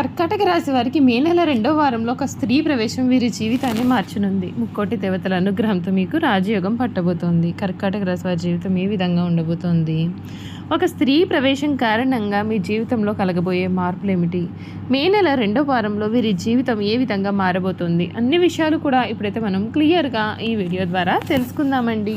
కర్కాటక రాశి వారికి మే నెల రెండో వారంలో ఒక స్త్రీ ప్రవేశం వీరి జీవితాన్ని మార్చనుంది. ముక్కోటి దేవతల అనుగ్రహంతో మీకు రాజయోగం పట్టబోతోంది. కర్కాటక రాశి వారి జీవితం ఏ విధంగా ఉండబోతోంది? ఒక స్త్రీ ప్రవేశం కారణంగా మీ జీవితంలో కలగబోయే మార్పులు ఏమిటి మే నెల రెండో వారంలో వీరి జీవితం ఏ విధంగా మారబోతోంది? అన్ని విషయాలు కూడా ఇప్పుడైతే మనం క్లియర్గా ఈ వీడియో ద్వారా తెలుసుకుందామండి.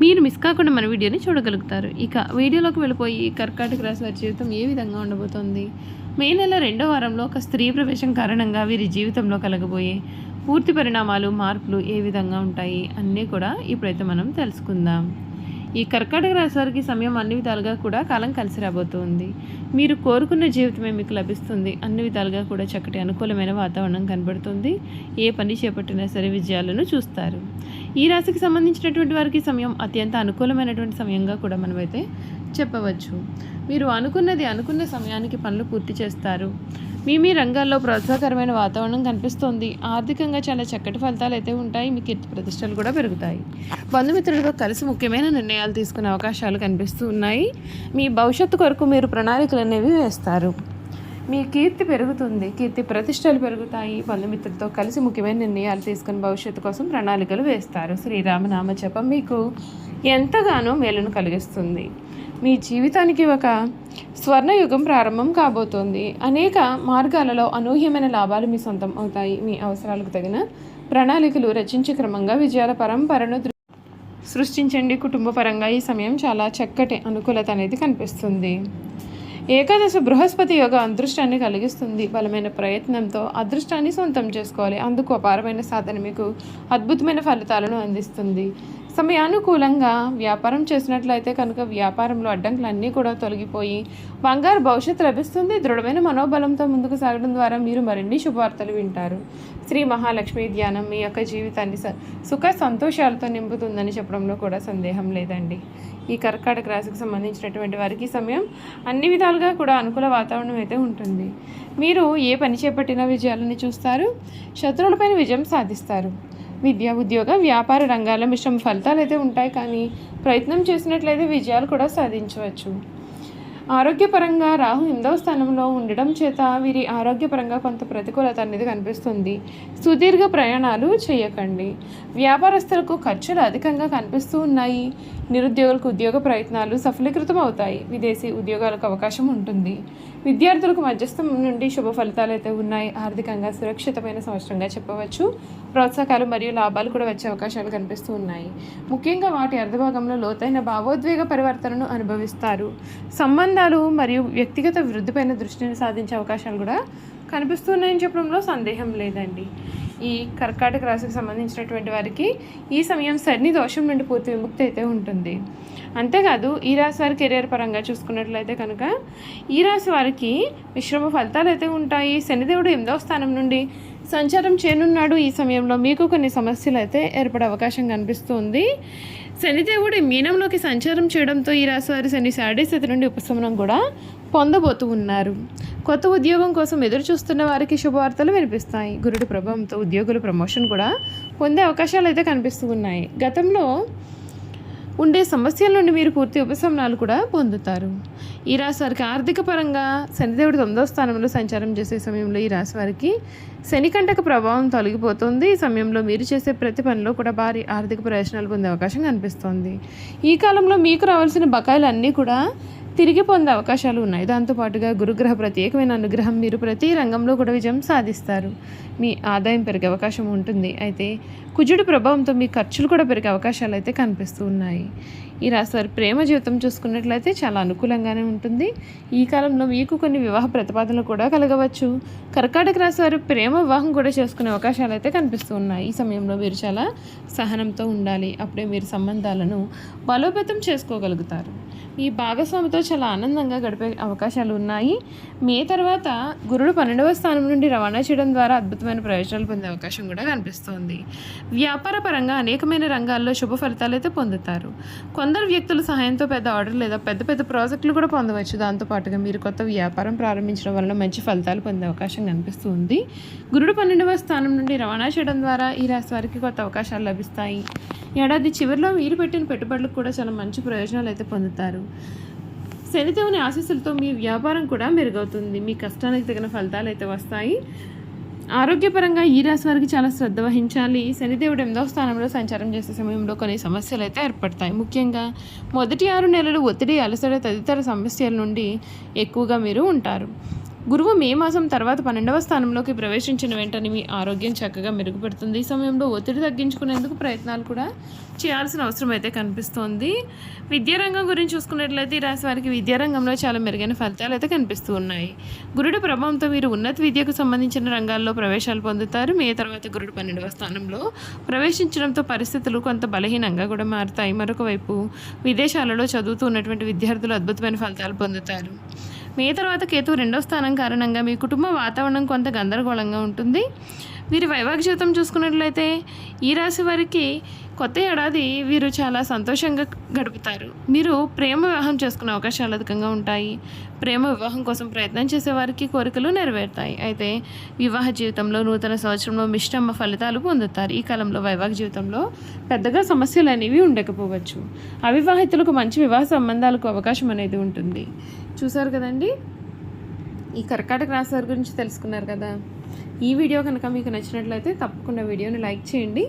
మీరు మిస్ కాకుండా మన వీడియోని చూడగలుగుతారు. ఇక వీడియోలోకి వెళ్ళిపోయి కర్కాటక రాశి వారి జీవితం ఏ విధంగా ఉండబోతోంది? మే నెల రెండో వారంలో ఒక స్త్రీ ప్రవేశం కారణంగా వీరి జీవితంలో కలగబోయే పూర్తి పరిణామాలు మార్పులు ఏ విధంగా ఉంటాయి అన్నీ కూడా ఇప్పుడైతే మనం తెలుసుకుందాం. ఈ కర్కాటక రాశి వారికి సమయం అన్ని విధాలుగా కూడా కాలం కలిసి రాబోతుంది. మీరు కోరుకున్న జీవితమే మీకు లభిస్తుంది. అన్ని విధాలుగా కూడా చక్కటి అనుకూలమైన వాతావరణం కనబడుతుంది. ఏ పని చేపట్టినా సరే విజయాలను చూస్తారు. ఈ రాశికి సంబంధించినటువంటి వారికి సమయం అత్యంత అనుకూలమైనటువంటి సమయంగా కూడా మనమైతే చెప్పవచ్చు. మీరు అనుకున్నది అనుకున్న సమయానికి పనులు పూర్తి చేస్తారు. మీ మీ రంగాల్లో ప్రోత్సాహకరమైన వాతావరణం కనిపిస్తోంది. ఆర్థికంగా చాలా చక్కటి ఫలితాలు అయితే ఉంటాయి. మీ కీర్తి ప్రతిష్టలు కూడా పెరుగుతాయి. బంధుమిత్రులతో కలిసి ముఖ్యమైన నిర్ణయాలు తీసుకునే అవకాశాలు కనిపిస్తూ ఉన్నాయి. మీ భవిష్యత్తు కొరకు మీరు ప్రణాళికలు అనేవి వేస్తారు. మీ కీర్తి పెరుగుతుంది కీర్తి ప్రతిష్టలు పెరుగుతాయి. బంధుమిత్రులతో కలిసి ముఖ్యమైన నిర్ణయాలు తీసుకుని భవిష్యత్తు కోసం ప్రణాళికలు వేస్తారు. శ్రీరామనామ జపం మీకు ఎంతగానో మేలును కలిగిస్తుంది. మీ జీవితానికి ఒక స్వర్ణయుగం ప్రారంభం కాబోతోంది. అనేక మార్గాలలో అనూహ్యమైన లాభాలు మీ సొంతం అవుతాయి. మీ అవసరాలకు తగిన ప్రణాళికలు రచించి క్రమంగా విజయాల పరంపరను సృష్టించండి. కుటుంబపరంగా ఈ సమయం చాలా చక్కటి అనుకూలత అనేది కనిపిస్తుంది. ఏకాదశ బృహస్పతి యోగ అదృష్టాన్ని కలిగిస్తుంది. బలమైన ప్రయత్నంతో అదృష్టాన్ని సొంతం చేసుకోవాలి. అందుకు అపారమైన సాధన మీకు అద్భుతమైన ఫలితాలను అందిస్తుంది. సమయానుకూలంగా వ్యాపారం చేసినట్లయితే కనుక వ్యాపారంలో అడ్డంకులు అన్నీ కూడా తొలగిపోయి బంగారు భవిష్యత్తు లభిస్తుంది. దృఢమైన మనోబలంతో ముందుకు సాగడం ద్వారా మీరు మరిన్ని శుభవార్తలు వింటారు. శ్రీ మహాలక్ష్మి ధ్యానం మీ యొక్క జీవితాన్ని స- సుఖ సంతోషాలతో నింపుతుందని చెప్పడంలో కూడా సందేహం లేదండి. ఈ కర్కాటక రాశికి సంబంధించినటువంటి వారికి సమయం అన్ని విధాలుగా కూడా అనుకూల వాతావరణం అయితే ఉంటుంది. మీరు ఏ పని చేపట్టిన విజయాలని చూస్తారు. శత్రువులపైన విజయం సాధిస్తారు. విద్య ఉద్యోగ వ్యాపార రంగాల మిశ్రమ ఫలితాలు అయితే ఉంటాయి. కానీ ప్రయత్నం చేసినట్లయితే విజయాలు కూడా సాధించవచ్చు. ఆరోగ్యపరంగా రాహు ఎనిమిదవ స్థానంలో ఉండడం చేత వీరి ఆరోగ్యపరంగా కొంత ప్రతికూలత అనేది కనిపిస్తుంది. సుదీర్ఘ ప్రయాణాలు చేయకండి. వ్యాపారస్తులకు ఖర్చులు అధికంగా కనిపిస్తూ ఉన్నాయి. నిరుద్యోగులకు ఉద్యోగ ప్రయత్నాలు సఫలీకృతం అవుతాయి విదేశీ ఉద్యోగాలకు అవకాశం ఉంటుంది. విద్యార్థులకు మధ్యస్థం నుండి శుభ ఫలితాలు అయితే ఉన్నాయి. ఆర్థికంగా సురక్షితమైన సంవత్సరంగా చెప్పవచ్చు. ప్రోత్సాహకాలు మరియు లాభాలు కూడా వచ్చే అవకాశాలు కనిపిస్తూ ఉన్నాయి. ముఖ్యంగా వాటి అర్ధభాగంలో లోతైన భావోద్వేగ పరివర్తనను అనుభవిస్తారు. సంబంధాలు మరియు వ్యక్తిగత వృద్ధిపైన దృష్టిని సాధించే అవకాశాలు కూడా కనిపిస్తున్నాయని చెప్పడంలో సందేహం లేదండి. ఈ కర్కాటక రాశికి సంబంధించినటువంటి వారికి ఈ సమయం శని దోషం నుండి పూర్తి విముక్తి అయితే ఉంటుంది. అంతేకాదు ఈ రాశి వారి కెరియర్ పరంగా చూసుకున్నట్లయితే కనుక ఈ రాశి వారికి మిశ్రమ ఫలితాలు అయితే ఉంటాయి. శనిదేవుడు ఎనిమిదవ స్థానం నుండి సంచారం చేయనున్నాడు. ఈ సమయంలో మీకు కొన్ని సమస్యలు అయితే ఏర్పడే అవకాశం కనిపిస్తుంది. శనిదేవుడి మీనంలోకి సంచారం చేయడంతో ఈ రాశి వారి శని శాడీ స్థితి నుండి ఉపశమనం కూడా పొందబోతూ ఉన్నారు. కొత్త ఉద్యోగం కోసం ఎదురు చూస్తున్న వారికి శుభవార్తలు వినిపిస్తాయి. గురుడు ప్రభావంతో ఉద్యోగుల ప్రమోషన్ కూడా పొందే అవకాశాలు అయితే కనిపిస్తూ ఉన్నాయి. గతంలో ఉండే సమస్యల నుండి మీరు పూర్తి ఉపశమనాలు కూడా పొందుతారు. ఈ రాశి వారికి ఆర్థిక పరంగా శనిదేవుడు తొమ్మిదో స్థానంలో సంచారం చేసే సమయంలో ఈ రాశి వారికి శనికంటక ప్రభావం తొలగిపోతుంది. ఈ సమయంలో మీరు చేసే ప్రతి పనిలో కూడా భారీ ఆర్థిక ప్రయోజనాలు పొందే అవకాశం కనిపిస్తోంది. ఈ కాలంలో మీకు రావాల్సిన బకాయిలు అన్నీ కూడా తిరిగి పొందే అవకాశాలు ఉన్నాయి. దాంతోపాటుగా గురుగ్రహ ప్రత్యేకమైన అనుగ్రహం మీరు ప్రతి రంగంలో కూడా విజయం సాధిస్తారు. మీ ఆదాయం పెరిగే అవకాశం ఉంటుంది. అయితే కుజుడి ప్రభావంతో మీ ఖర్చులు కూడా పెరిగే అవకాశాలు అయితే కనిపిస్తూ ఉన్నాయి. ఈ రాశివారి ప్రేమ జీవితం చూసుకున్నట్లయితే చాలా అనుకూలంగానే ఉంటుంది. ఈ కాలంలో మీకు కొన్ని వివాహ ప్రతిపాదనలు కూడా కలగవచ్చు. కర్కాటక రాశి వారు ప్రేమ వివాహం కూడా చేసుకునే అవకాశాలు అయితే కనిపిస్తూ ఉన్నాయి. ఈ సమయంలో మీరు చాలా సహనంతో ఉండాలి. అప్పుడే మీరు సంబంధాలను బలోపేతం చేసుకోగలుగుతారు. ఈ భాగస్వామితో చాలా ఆనందంగా గడిపే అవకాశాలు ఉన్నాయి మే తర్వాత గురుడు పన్నెండవ స్థానం నుండి రవాణా చేయడం ద్వారా అద్భుతమైన ప్రయోజనాలు పొందే అవకాశం కూడా కనిపిస్తోంది. వ్యాపార పరంగా అనేకమైన రంగాల్లో శుభ ఫలితాలు అయితే పొందుతారు. కొందరు వ్యక్తుల సహాయంతో పెద్ద ఆర్డర్ లేదా పెద్ద పెద్ద ప్రాజెక్టులు కూడా పొందవచ్చు. దాంతోపాటుగా మీరు కొత్త వ్యాపారం ప్రారంభించడం వల్ల మంచి ఫలితాలు పొందే అవకాశం కనిపిస్తుంది. గురుడు పన్నెండవ స్థానం నుండి రవాణా చేయడం ద్వారా ఈ రాశి వారికి కొత్త అవకాశాలు లభిస్తాయి. ఏడాది చివరిలో మీరు పెట్టిన పెట్టుబడులకు కూడా చాలా మంచి ప్రయోజనాలు అయితే పొందుతారు. శనిదేవుని ఆశీస్సులతో మీ వ్యాపారం కూడా మెరుగవుతుంది. మీ కష్టానికి తగిన ఫలితాలు అయితే వస్తాయి. ఆరోగ్యపరంగా ఈ రాశి వారికి చాలా శ్రద్ధ వహించాలి. శనిదేవుడు ఎనిమిదవ స్థానంలో సంచారం చేసే సమయంలో కొన్ని సమస్యలు అయితే ఏర్పడతాయి. ముఖ్యంగా మొదటి ఆరు నెలలు ఒత్తిడి అలసట తదితర సమస్యల నుండి ఎక్కువగా మీరు ఉంటారు. గురువు మే మాసం తర్వాత పన్నెండవ స్థానంలోకి ప్రవేశించిన వెంటనే మీ ఆరోగ్యం చక్కగా మెరుగుపడుతుంది. ఈ సమయంలో ఒత్తిడి తగ్గించుకునేందుకు ప్రయత్నాలు కూడా చేయాల్సిన అవసరం అయితే కనిపిస్తోంది. విద్యారంగం గురించి చూసుకున్నట్లయితే ఈ రాశి వారికి విద్యారంగంలో చాలా మెరుగైన ఫలితాలు అయితే కనిపిస్తూ ఉన్నాయి. గురుడు ప్రభావంతో మీరు ఉన్నత విద్యకు సంబంధించిన రంగాల్లో ప్రవేశాలు పొందుతారు. మే తర్వాత గురుడు పన్నెండవ స్థానంలో ప్రవేశించడంతో పరిస్థితులు కొంత బలహీనంగా కూడా మారుతాయి. మరొక వైపు విదేశాలలో చదువుతూ ఉన్నటువంటి విద్యార్థులు అద్భుతమైన ఫలితాలు పొందుతారు. మే తర్వాత కేతు రెండో స్థానం కారణంగా మీ కుటుంబ వాతావరణం కొంత గందరగోళంగా ఉంటుంది. వీరి వైవాహిక జీవితం చూసుకున్నట్లయితే ఈ రాశి వారికి కొత్త ఏడాది వీరు చాలా సంతోషంగా గడుపుతారు. మీరు ప్రేమ వివాహం చేసుకునే అవకాశాలు అధికంగా ఉంటాయి. ప్రేమ వివాహం కోసం ప్రయత్నం చేసేవారికి కోరికలు నెరవేరుతాయి. అయితే వివాహ జీవితంలో నూతన సంవత్సరంలో మిష్టమ్మ ఫలితాలు పొందుతారు. ఈ కాలంలో వైవాహ జీవితంలో పెద్దగా సమస్యలు అనేవి ఉండకపోవచ్చు. అవివాహితులకు మంచి వివాహ సంబంధాలకు అవకాశం అనేది ఉంటుంది. చూసారు కదండి? ఈ కర్కాటక రాశి వారి గురించి తెలుసుకున్నారు కదా? ఈ వీడియో కనుక మీకు నచ్చినట్లయితే తప్పకుండా వీడియోని లైక్ చేయండి.